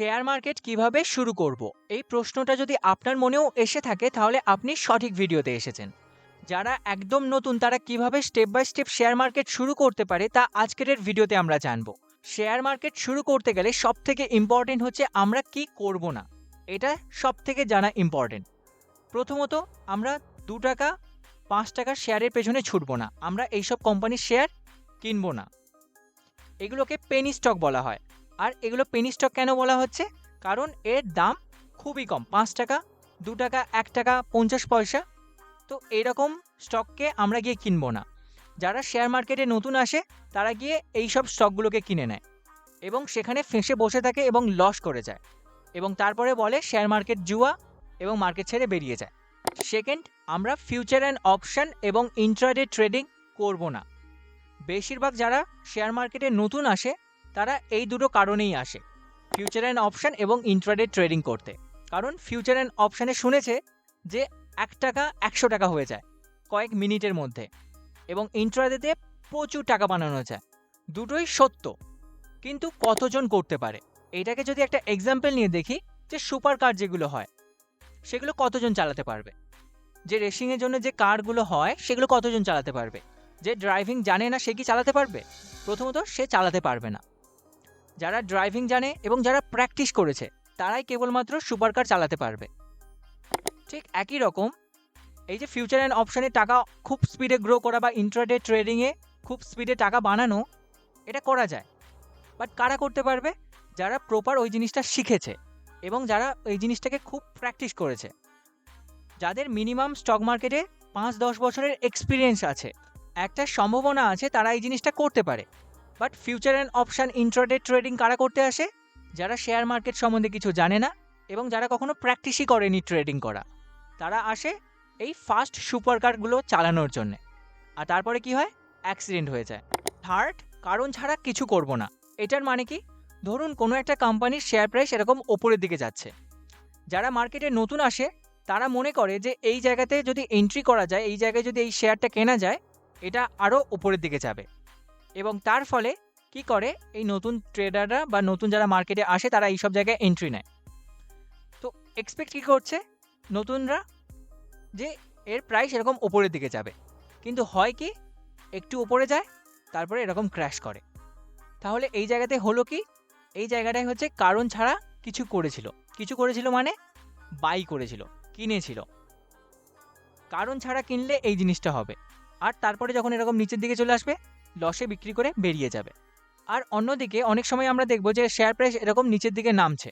Share market কীভাবে শুরু করব? এই প্রশ্নটা যদি আপনার মনেও এসে থাকে, তাহলে আপনি সঠিক ভিডিওতে এসেছেন। যারা একদম নতুন, তারা কীভাবে step by step share market শুরু করতে পারে, তা আজকের ভিডিওতে আমরা জানব। শেয়ার মার্কেট শুরু করতে গেলে সব থেকে ইম্পর্টেন্ট হচ্ছে আমরা কি করব না। এটা সব থেকে জানা ইম্পর্টেন্ট প্রথমত, আমরা দু টাকা, পাঁচ টাকার শেয়ারের পেছনে ছুটবো না। আমরা এইসব কোম্পানির শেয়ার কিনবো না। এগুলোকে পেনি স্টক বলা হয়। আর এগুলো পেনি স্টক কেন বলা হচ্ছে? কারণ এর দাম খুবই কম, পাঁচ টাকা, দু টাকা, এক টাকা, পঞ্চাশ পয়সা। তো এরকম স্টককে আমরা গিয়ে কিনবো না। যারা শেয়ার মার্কেটে নতুন আসে, তারা গিয়ে এই সব স্টকগুলোকে কিনে নেয় এবং সেখানে ফেঁসে বসে থাকে এবং লস করে যায় এবং তারপরে বলে শেয়ার মার্কেট জুয়া এবং মার্কেট ছেড়ে বেরিয়ে যায়। সেকেন্ড আমরা ফিউচার অ্যান্ড অপশান এবং ইন্ট্রাডে ট্রেডিং করব না। বেশিরভাগ যারা শেয়ার মার্কেটে নতুন আসে তারা এই দুটো কারণেই আসে ফিউচার অ্যান্ড অপশান এবং ইন্ট্রাডে ট্রেডিং করতে। কারণ ফিউচার অ্যান্ড অপশানে শুনেছে যে এক টাকা একশো টাকা হয়ে যায় কয়েক মিনিটের মধ্যে এবং ইন্ট্রাডেতে প্রচুর টাকা বানানো যায়। দুটোই সত্য, কিন্তু কতজন করতে পারে? এটাকে যদি একটা এক্সাম্পল নিয়ে দেখি যে সুপার কার যেগুলো হয়, সেগুলো কতজন চালাতে পারবে? যে রেসিংয়ের জন্য যে কারগুলো হয়, সেগুলো কতজন চালাতে পারবে? যে ড্রাইভিং জানে না সে কি চালাতে পারবে? প্রথমত সে চালাতে পারবে না। যারা ড্রাইভিং জানে এবং যারা প্র্যাকটিস করেছে, তারাই কেবলমাত্র সুপার কার চালাতে পারবে। ঠিক একই রকম, এই যে ফিউচার অ্যান্ড অপশানে টাকা খুব স্পিডে গ্রো করা বা ইন্ট্রাডে ট্রেডিংয়ে খুব স্পিডে টাকা বানানো, এটা করা যায়। বাট কারা করতে পারবে? যারা প্রপার ওই জিনিসটা শিখেছে এবং যারা এই জিনিসটাকে খুব প্র্যাকটিস করেছে। যাদের মিনিমাম স্টক মার্কেটে পাঁচ দশ বছরের এক্সপিরিয়েন্স আছে, একটা সম্ভাবনা আছে তারা এই জিনিসটা করতে পারে। But future and option intraday trading কারা করতে আসে? যারা শেয়ার মার্কেট সম্বন্ধে কিছু জানে না এবং যারা কখনো প্র্যাকটিসই করেনি ট্রেডিং করা, তারা আসে এই ফাস্ট সুপার কারগুলো চালানোর জন্যে। আর তারপরে কি হয়? অ্যাক্সিডেন্ট হয়ে যায়। থার্ড কারণ ছাড়া কিছু করব না। এটার মানে কি? ধরুন কোনো একটা কোম্পানির শেয়ার প্রাইস এরকম ওপরের দিকে যাচ্ছে। যারা মার্কেটে নতুন আসে, তারা মনে করে যে এই জায়গাতে যদি এন্ট্রি করা যায়, এই জায়গায় যদি এই শেয়ারটা কেনা যায়, এটা আরও উপরের দিকে যাবে। এবং তার ফলে কি করে এই নতুন ট্রেডাররা বা নতুন যারা মার্কেটে আসে, তারা এই সব জায়গায় এন্ট্রি নেয়। তো এক্সপেক্ট কী করছে? নতুনরা যে এর প্রাইস এরকম ওপরের দিকে যাবে। কিন্তু হয় কি? একটু ওপরে যায়, তারপরে এরকম ক্র্যাশ করে। তাহলে এই জায়গাতে হলো কি? এই জায়গাটায় হচ্ছে কারণ ছাড়া কিছু করেছিল। কিছু করেছিল মানে বাই করেছিল, কিনেছিল। কারণ ছাড়া কিনলে এই জিনিসটা হবে। আর তারপরে যখন এরকম নিচের দিকে চলে আসবে লসে বিক্রি করে বেরিয়ে যাবে। আর অন্যদিকে অনেক সময় আমরা দেখব যে শেয়ার প্রাইস এরকম নিচের দিকে নামছে।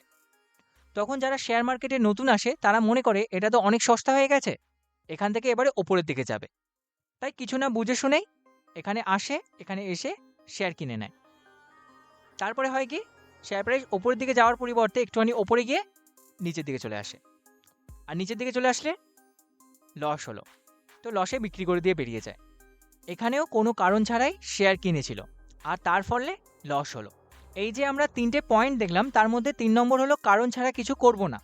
তখন যারা শেয়ার মার্কেটে নতুন আসে, তারা মনে করে, এটা তো অনেক সস্তা হয়ে গেছে। এখান থেকে এবারে ওপরের দিকে যাবে। তাই কিছু না বুঝে শুনেই এখানে আসে, এখানে এসে শেয়ার কিনে নেয়। তারপরে হয় কি শেয়ার প্রাইস ওপরের দিকে যাওয়ার পরিবর্তে একটুখানি ওপরে গিয়ে নিচের দিকে চলে আসে। আর নিচের দিকে চলে আসলে লস হলো। তো লসে বিক্রি করে দিয়ে বেরিয়ে যায়। এখানেও কোনো কারণ ছাড়াই শেয়ার কিনেছিল, আর তার ফলে লস হলো। এই যে আমরা তিনটে পয়েন্ট দেখলাম, তার মধ্যে তিন নম্বর হলো কারণ ছাড়া কিছু করব না।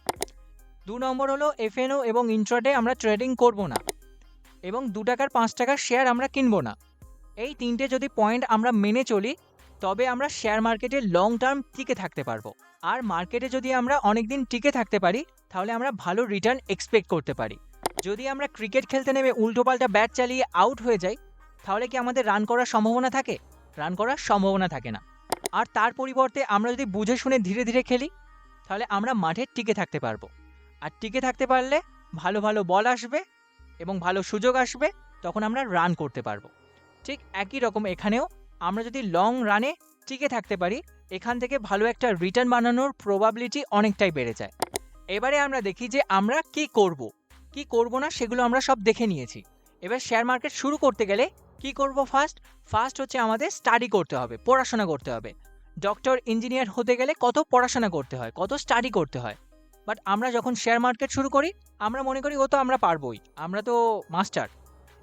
দু নম্বর হলো এফএনও এবং ইন্ট্রাডে আমরা ট্রেডিং করব না, এবং দু টাকার পাঁচ টাকার শেয়ার আমরা কিনবো না। এই তিনটে যদি পয়েন্ট আমরা মেনে চলি, তবে আমরা শেয়ার মার্কেটে লং টার্ম টিকে থাকতে পারব। আর মার্কেটে যদি আমরা অনেক দিন টিকে থাকতে পারি, তাহলে আমরা ভালো রিটার্ন এক্সপেক্ট করতে পারি। যদি আমরা ক্রিকেট খেলতে নেমে উল্টোপাল্টা ব্যাট চালিয়ে আউট হয়ে যাই তাহলে কি আমাদের রান করার সম্ভাবনা থাকে? রান করার সম্ভাবনা থাকে না। আর তার পরিবর্তে আমরা যদি বুঝে শুনে ধীরে ধীরে খেলি, তাহলে আমরা মাঠে টিকে থাকতে পারব। আর টিকে থাকতে পারলে ভালো ভালো বল আসবে এবং ভালো সুযোগ আসবে, তখন আমরা রান করতে পারব। ঠিক একই রকম এখানেও আমরা যদি লং রানে টিকে থাকতে পারি, এখান থেকে ভালো একটা রিটার্ন বানানোর প্রবাবিলিটি অনেকটাই বেড়ে যায়। এবারে আমরা দেখি যে আমরা কি করব? কি করব না সেগুলো আমরা সব দেখে নিয়েছি। এবার শেয়ার মার্কেট শুরু করতে গেলে কি করব ফার্স্ট ফার্স্ট হচ্ছে আমাদের স্টাডি করতে হবে, পড়াশোনা করতে হবে। ডক্টর ইঞ্জিনিয়ার হতে গেলে কত পড়াশোনা করতে হয়, কত স্টাডি করতে হয়। বাট আমরা যখন শেয়ার মার্কেট শুরু করি, আমরা মনে করি ও তো আমরা পারবোই, আমরা তো মাস্টার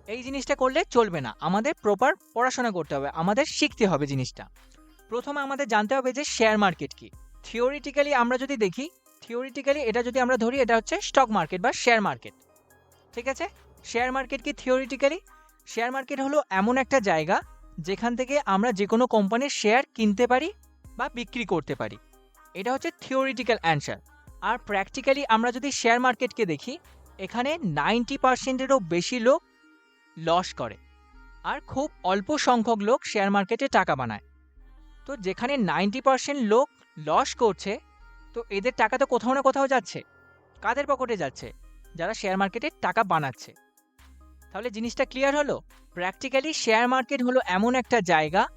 এই জিনিসটা করলে চলবে না, আমাদের প্রপার পড়াশোনা করতে হবে, আমাদের শিখতে হবে জিনিসটা। প্রথমে আমাদের জানতে হবে যে শেয়ার মার্কেট কি। থিওরিটিক্যালি আমরা যদি দেখি থিওরিটিক্যালি এটা যদি আমরা ধরি, এটা হচ্ছে স্টক মার্কেট বা শেয়ার মার্কেট ঠিক আছে? শেয়ার মার্কেট কি থিওরিটিক্যালি শেয়ার মার্কেট হলো এমন একটা জায়গা যেখান থেকে আমরা যে কোনো কোম্পানির শেয়ার কিনতে পারি বা বিক্রি করতে পারি। এটা হচ্ছে থিওরিটিক্যাল অ্যান্সার আর প্র্যাকটিক্যালি আমরা যদি শেয়ার মার্কেটকে দেখি, এখানে নাইনটি পার্সেন্টেরও বেশি লোক লস করে আর খুব অল্প সংখ্যক লোক শেয়ার মার্কেটে টাকা বানায়। তো যেখানে নাইনটি পার্সেন্ট লোক লস করছে, তো এদের টাকা তো কোথাও না কোথাও যাচ্ছে, কাদের পকেটে যাচ্ছে? যারা শেয়ার মার্কেটে টাকা বানাচ্ছে। তাহলে জিনিসটা ক্লিয়ার হলো? প্র্যাকটিক্যালি শেয়ার মার্কেট হলো এমন একটা জায়গা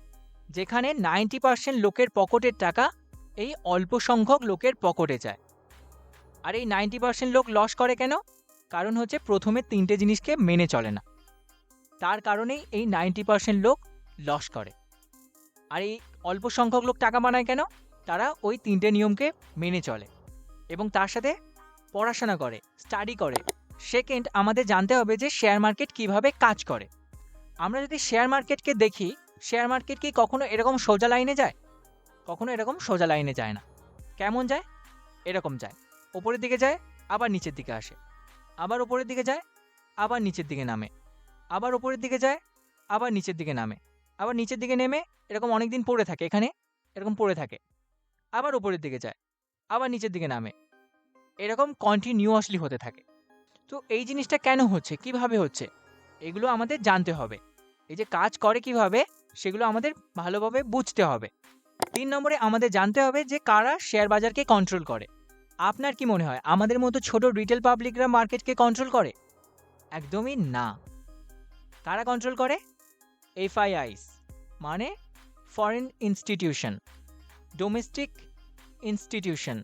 যেখানে নাইনটি পার্সেন্ট লোকের পকেটের টাকা এই অল্প সংখ্যক লোকের পকেটে যায়। আর এই নাইনটি পার্সেন্ট লোক লস করে কেন? কারণ হচ্ছে প্রথমে তিনটে জিনিসকে মেনে চলে না। তার কারণেই এই নাইনটি পার্সেন্ট লোক লস করে। আর এই অল্প সংখ্যক লোক টাকা বানায় কেন? তারা ওই তিনটে নিয়মকে মেনে চলে এবং তার সাথে পড়াশোনা করে স্টাডি করে। সেকেন্ড আমাদের জানতে হবে যে শেয়ার মার্কেট কীভাবে কাজ করে। আমরা যদি শেয়ার মার্কেটকে দেখি শেয়ার মার্কেট কি কখনো এরকম সোজা লাইনে যায়? কখনো এরকম সোজা লাইনে যায় না। কেমন যায়? এরকম যায়। ওপরের দিকে যায়, আবার নিচের দিকে আসে। আবার ওপরের দিকে যায়, আবার নিচের দিকে নামে। আবার ওপরের দিকে যায়, আবার নিচের দিকে নামে। আবার নিচের দিকে নেমে, এরকম অনেক দিন পড়ে থাকে এখানে, এরকম পড়ে থাকে। আবার ওপরের দিকে যায়, আবার নিচের দিকে নামে। এরকম কন্টিনিউয়াসলি হতে থাকে। তো এই জিনিসটা কেন হচ্ছে? কীভাবে হচ্ছে? এগুলো আমাদের জানতে হবে। এই যে কাজ করে কীভাবে, সেগুলো আমাদের ভালোভাবে বুঝতে হবে। তিন নম্বরে আমাদের জানতে হবে যে কারা শেয়ার বাজারকে কন্ট্রোল করে। আপনার কি মনে হয়, আমাদের মতো ছোট রিটেল পাবলিকরা মার্কেটকে কন্ট্রোল করে? একদমই না। কারা কন্ট্রোল করে? এফআইআইস মানে foreign institution domestic institution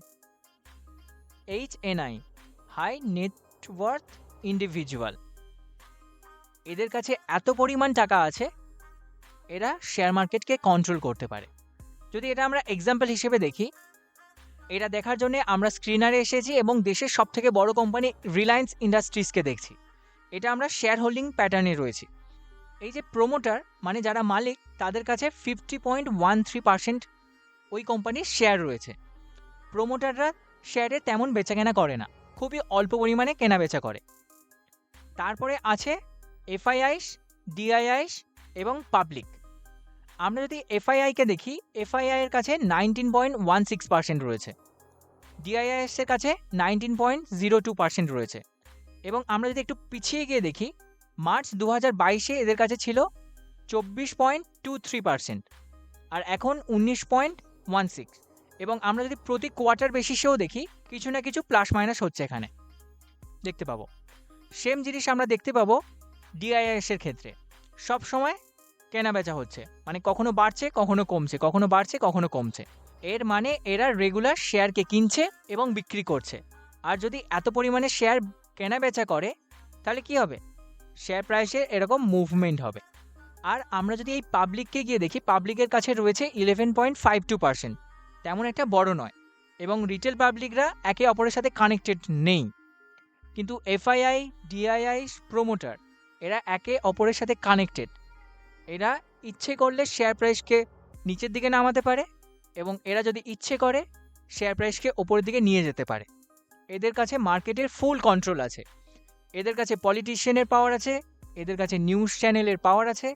H N I high net worth individual এদের কাছে এত পরিমাণ টাকা আছে, এরা শেয়ার মার্কেটকে কন্ট্রোল করতে পারে। যদি এটা আমরা এক্সাম্পল হিসেবে দেখি, এটা দেখার জন্য আমরা স্ক্রিনারে এসেছি এবং দেশের সবথেকে বড় কোম্পানি রিলায়েন্স ইন্ডাস্ট্রিজকে দেখছি। এটা আমরা শেয়ার হোল্ডিং প্যাটার্নে রয়েছি। এই যে প্রোমোটার মানে যারা মালিক, তাদের কাছে fifty point one three percent ওই কোম্পানির শেয়ার রয়েছে। প্রোমোটাররা শেয়ারে তেমন বেচাকেনা করে না। খুবই অল্প পরিমাণে কেনাবেচা করে। তারপরে আছে এফআইআইস ডিআইআইস এবং পাবলিক। আমরা যদি এফআইআইকে দেখি, এফআইআই এর কাছে nineteen point one six percent রয়েছে। ডিআইআইএসের কাছে nineteen point zero two percent রয়েছে। এবং আমরা যদি একটু পিছিয়ে গিয়ে দেখি, মার্চ দু হাজার বাইশে এদের কাছে ছিল চব্বিশ পয়েন্ট টু থ্রি পার্সেন্ট আর এখন উনিশ পয়েন্ট ওয়ান সিক্স এবং আমরা যদি প্রতি কোয়ার্টার বেসিসেও দেখি, কিছু না কিছু প্লাস মাইনাস হচ্ছে এখানে। দেখতে পাবো। সেম জিনিস আমরা দেখতে পাবো ডিআইএস এর ক্ষেত্রে। সব সময় কেনা বেচা হচ্ছে। মানে কখনো বাড়ছে, কখনো কমছে। কখনো বাড়ছে, কখনো কমছে। এর মানে এরা রেগুলার শেয়ারকে কিনছে এবং বিক্রি করছে। আর যদি এত পরিমাণে শেয়ার কেনা বেচা করে, তাহলে কি হবে? শেয়ার প্রাইসে এরকম মুভমেন্ট হবে। আর আমরা যদি এই পাবলিককে গিয়ে দেখি পাবলিকের কাছে রয়েছে eleven point five two percent তেমন একটা বড় নয় এবং রিটেল পাবলিকরা একে অপরের সাথে কানেক্টেড নেই। কিন্তু এফআইআই ডিআইআই প্রোমোটার এরা একে অপরের সাথে কানেক্টেড এরা ইচ্ছে করলে শেয়ার প্রাইসকে নিচের দিকে নামাতে পারে এবং এরা যদি ইচ্ছে করে শেয়ার প্রাইসকে ওপরের দিকে নিয়ে যেতে পারে। এদের কাছে মার্কেটের ফুল কন্ট্রোল আছে। এদের কাছে পলিটিশিয়ানের পাওয়ার আছে, এদের কাছে নিউজ চ্যানেলের পাওয়ার আছে,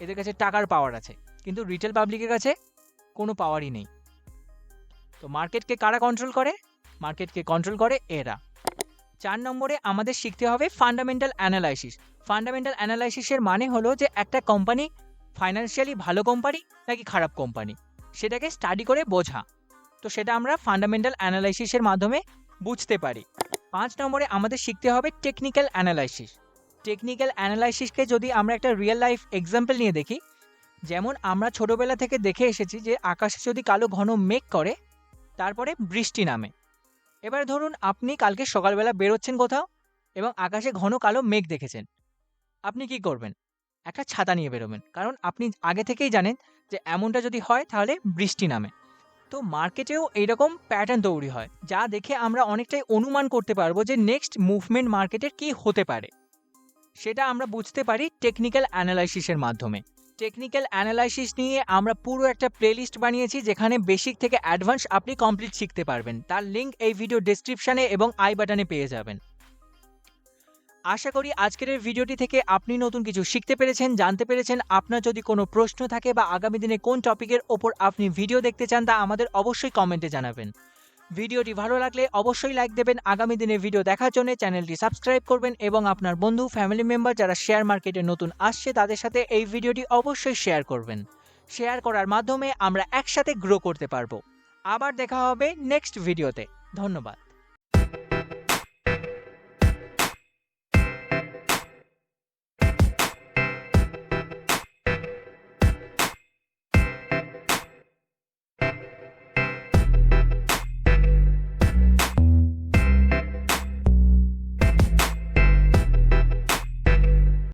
এদের কাছে টাকার পাওয়ার আছে। কিন্তু রিটেল পাবলিকের কাছে কোনো পাওয়ারই নেই। তো মার্কেটকে কারা কন্ট্রোল করে? মার্কেটকে কন্ট্রোল করে এরা। চার নম্বরে আমাদের শিখতে হবে ফান্ডামেন্টাল অ্যানালাইসিস ফান্ডামেন্টাল অ্যানালাইসিসের মানে হলো যে একটা কোম্পানি ফাইন্যান্সিয়ালি ভালো কোম্পানি নাকি খারাপ কোম্পানি সেটাকে স্টাডি করে বোঝা। তো সেটা আমরা ফান্ডামেন্টাল অ্যানালাইসিসের মাধ্যমে বুঝতে পারি। পাঁচ নম্বরে আমাদের শিখতে হবে টেকনিক্যাল অ্যানালাইসিস টেকনিক্যাল অ্যানালাইসিসকে যদি আমরা একটা রিয়েল লাইফ এক্সাম্পল নিয়ে দেখি, যেমন আমরা ছোটোবেলা থেকে দেখে এসেছি যে আকাশে যদি কালো ঘন মেঘ করে তারপরে বৃষ্টি নামে। এবার ধরুন আপনি কালকে সকালবেলা বেরোচ্ছেন কোথাও এবং আকাশে ঘন কালো মেঘ দেখেছেন। আপনি কি করবেন? একটা ছাতা নিয়ে বেরোবেন। কারণ আপনি আগে থেকেই জানেন যে এমনটা যদি হয় তাহলে বৃষ্টি নামে। তো মার্কেটেও এইরকম প্যাটার্ন তৈরি হয়, যা দেখে আমরা অনেকটাই অনুমান করতে পারব যে নেক্সট মুভমেন্ট মার্কেটের কি হতে পারে। সেটা আমরা বুঝতে পারি টেকনিক্যাল অ্যানালাইসিসের মাধ্যমে। টেকনিক্যাল অ্যানালাইসিস নিয়ে আমরা পুরো একটা প্লেলিস্ট বানিয়েছি যেখানে বেসিক থেকে অ্যাডভান্স আপনি কমপ্লিট শিখতে পারবেন। তার লিঙ্ক এই ভিডিও ডিসক্রিপশানে এবং আই বাটনে পেয়ে যাবেন। আশা করি আজকের ভিডিওটি থেকে আপনি নতুন কিছু শিখতে পেরেছেন, জানতে পেরেছেন। আপনার যদি কোনো প্রশ্ন থাকে বা আগামী দিনে কোন টপিকের ওপর আপনি ভিডিও দেখতে চান তা আমাদের অবশ্যই কমেন্টে জানাবেন। ভিডিওটি ভালো লাগলে অবশ্যই লাইক দেবেন। আগামী দিনে ভিডিও দেখার জন্য চ্যানেলটি সাবস্ক্রাইব করবেন এবং আপনার বন্ধু ফ্যামিলি মেম্বার যারা শেয়ার মার্কেটে নতুন আসছে, তাদের সাথে এই ভিডিওটি অবশ্যই শেয়ার করবেন। শেয়ার করার মাধ্যমে আমরা একসাথে গ্রো করতে পারব। আবার দেখা হবে নেক্সট ভিডিওতে ধন্যবাদ।